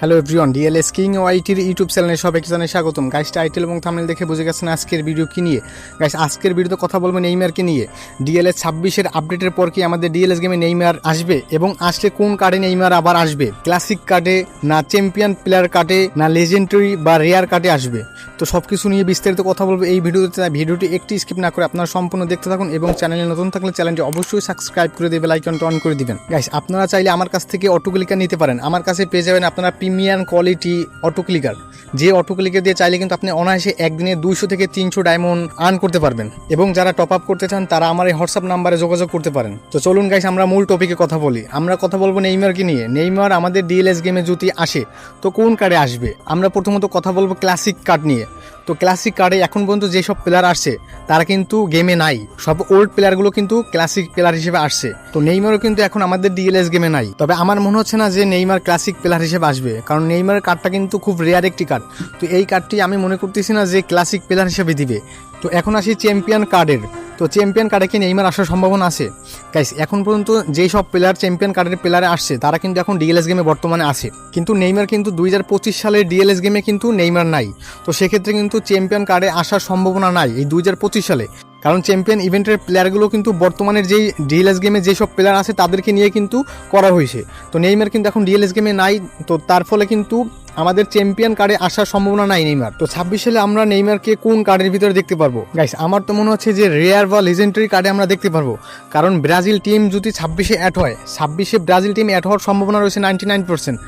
Hello everyone DLS king ওয়াইটির YouTube চ্যানেলে সবাইকে জানাই স্বাগতম। গাইস টাইটেল এবং থামনেল দেখে বুঝে গেছেন আজকের ভিডিও কি নিয়ে। গাইস আজকের ভিডিওতে কথা বলব নেইমারকে নিয়ে। ডিএলএস ছাব্বিশের আপডেটের পর কি আমাদের ডিএলএস গেমে নেইমার আসবে এবং আসলে কোন কার্ডে নেইমার আবার আসবে? ক্লাসিক কার্ডে না চ্যাম্পিয়ন প্লেয়ার কার্ডে না লেজেন্ডারি বা রেয়ার কার্ডে আসবে? তো সব কিছু নিয়ে বিস্তারিত কথা বলব এই ভিডিওতে ভিডিওটি একটি স্কিপ না করে আপনারা সম্পূর্ণ দেখতে থাকুন এবং চ্যানেলে নতুন থাকলে চ্যানেলটি অবশ্যই সাবস্ক্রাইব করে দেবে লাইকনটা অন করে দিবেন। গাইস আপনারা চাইলে আমার কাছ থেকে অটো ক্লিকার নিতে পারেন। আমার কাছে পেয়ে যাবেন আপনারা প্রিমিয়াম কোয়ালিটি অটো ক্লিকার যে অটো ক্লিকার দিয়ে চাইলে কিন্তু আপনি অনায়াসে একদিনে দুইশো থেকে তিনশো ডায়মন্ড আর্ন করতে পারবেন। এবং যারা টপ আপ করতে চান, তারা আমার এই হোয়াটসঅ্যাপ নাম্বারে যোগাযোগ করতে পারেন। তো চলুন গাইস আমরা মূল টপিকে কথা বলি। আমরা কথা বলব নেইমারকে নিয়ে। নেইমার আমাদের ডিএলএস গেমে যদি আসে, তো কোন কার্ডে আসবে? আমরা প্রথমত কথা বলব ক্লাসিক কার্ড নিয়ে। তো ক্লাসিক কার্ডে এখন পর্যন্ত যেসব প্লেয়ার আসছে, তারা কিন্তু গেমে নাই। সব ওল্ড প্লেয়ারগুলো কিন্তু ক্লাসিক প্লেয়ার হিসেবে আসছে। তো নেইমারও কিন্তু এখন আমাদের ডিএলএস গেমে নাই। তবে আমার মনে হচ্ছে না যে নেইমার ক্লাসিক প্লেয়ার হিসেবে আসবে। কারণ নেইমারের কার্ডটা কিন্তু খুব রেয়ার একটি কার্ড তো এই কার্ডটি আমি মনে করতেছি না যে ক্লাসিক প্লেয়ার হিসেবে দিবে। তো এখন আসি চ্যাম্পিয়ন কার্ডের তো চ্যাম্পিয়ন কার্ডে কি নেইমার আসার সম্ভাবনা আছে? গাইস এখন পর্যন্ত যেই সব প্লেয়ার চ্যাম্পিয়ন কার্ডের প্লেয়ারে আসছে, তারা কিন্তু এখন ডিএলএস গেমে বর্তমানে আছে। কিন্তু নেইমার কিন্তু দুই হাজার পঁচিশ সালের ডিএলএস গেমে কিন্তু নেইমার নাই। তো সেক্ষেত্রে কিন্তু চ্যাম্পিয়ন কার্ডে আসার সম্ভাবনা নাই এই দুই হাজার পঁচিশ সালে। কারণ চ্যাম্পিয়ন ইভেন্টের প্লেয়ারগুলো কিন্তু বর্তমানের যেই ডিএলএস গেমে যেসব প্লেয়ার আছে, তাদেরকে নিয়ে কিন্তু করা হয়েছে। তো নেইমার কিন্তু এখন ডিএলএস গেমে নাই। তো তার ফলে কিন্তু আমাদের চ্যাম্পিয়ন কার্ডে আসার সম্ভাবনা নাই নেইমার। তো ছাব্বিশ সালে আমরা নেইমারকে কোন কার্ডের ভিতরে দেখতে পারব? গাইস আমার তো মনে হচ্ছে যে রেয়ার বা লেজেন্ডারি কার্ডে আমরা দেখতে পারব। কারণ ব্রাজিল টিম যদি ছাব্বিশে অ্যাড হয়, ছাব্বিশে ব্রাজিল টিম অ্যাড হওয়ার সম্ভাবনা রয়েছে নাইনটি নাইন পার্সেন্ট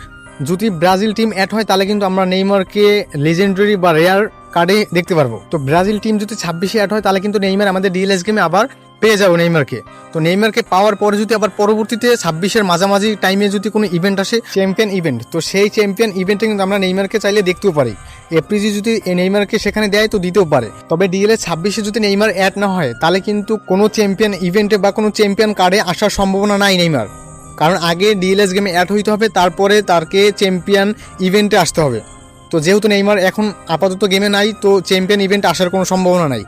যদি ব্রাজিল টিম অ্যাড হয়, তাহলে কিন্তু আমরা নেইমারকে লেজেন্ডারি বা রেয়ার কার্ডে দেখতে পারব। তো ব্রাজিল টিম যদি ছাব্বিশে অ্যাড হয়, তাহলে কিন্তু নেইমার আমাদের ডিএলএস গেমে আবার পেয়ে যাব নেইমারকে। তো নেইমারকে পাওয়ার পরে যদি আবার পরবর্তীতে ছাব্বিশের মাঝামাঝি টাইমে যদি কোনো ইভেন্ট আসে চ্যাম্পিয়ন ইভেন্ট তো সেই চ্যাম্পিয়ন ইভেন্টে কিন্তু আমরা নেইমারকে চাইলে দেখতেও পারি। এপিজি যদি নেইমারকে সেখানে দেয় তো দিতেও পারে। তবে ডিএলএস ছাব্বিশে যদি নেইমার অ্যাড না হয়, তাহলে কিন্তু কোনো চ্যাম্পিয়ন ইভেন্টে বা কোনো চ্যাম্পিয়ন কার্ডে আসার সম্ভাবনা নাই নেইমার। কারণ আগে ডিএলএস গেমে অ্যাড হইতে হবে, তারপরে তারকে চ্যাম্পিয়ন ইভেন্টে আসতে হবে। তো যেহেতু নেইমার এখন আপাতত গেমে নাই, তো চ্যাম্পিয়ন ইভেন্ট আসার কোনো সম্ভাবনা নাই।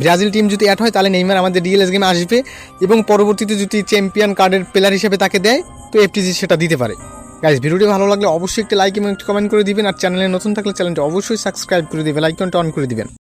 ব্রাজিল টিম যদি অ্যাড হয়, তাহলে নেইমার আমাদের ডিএলএস গেমে আসবে এবং পরবর্তীতে যদি চ্যাম্পিয়ন কার্ডের প্লেয়ার হিসেবে তাকে দেয়, তো এফটিজি সেটা দিতে পারে। গাইজ ভিডিওটি ভালো লাগলে অবশ্যই একটি লাইক এবং একটি কমেন্ট করে দিবেন, আর চ্যানেলে নতুন থাকলে চ্যানেলটি অবশ্যই সাবস্ক্রাইব করে দেবেন লাইকটা অন করে দিবেন।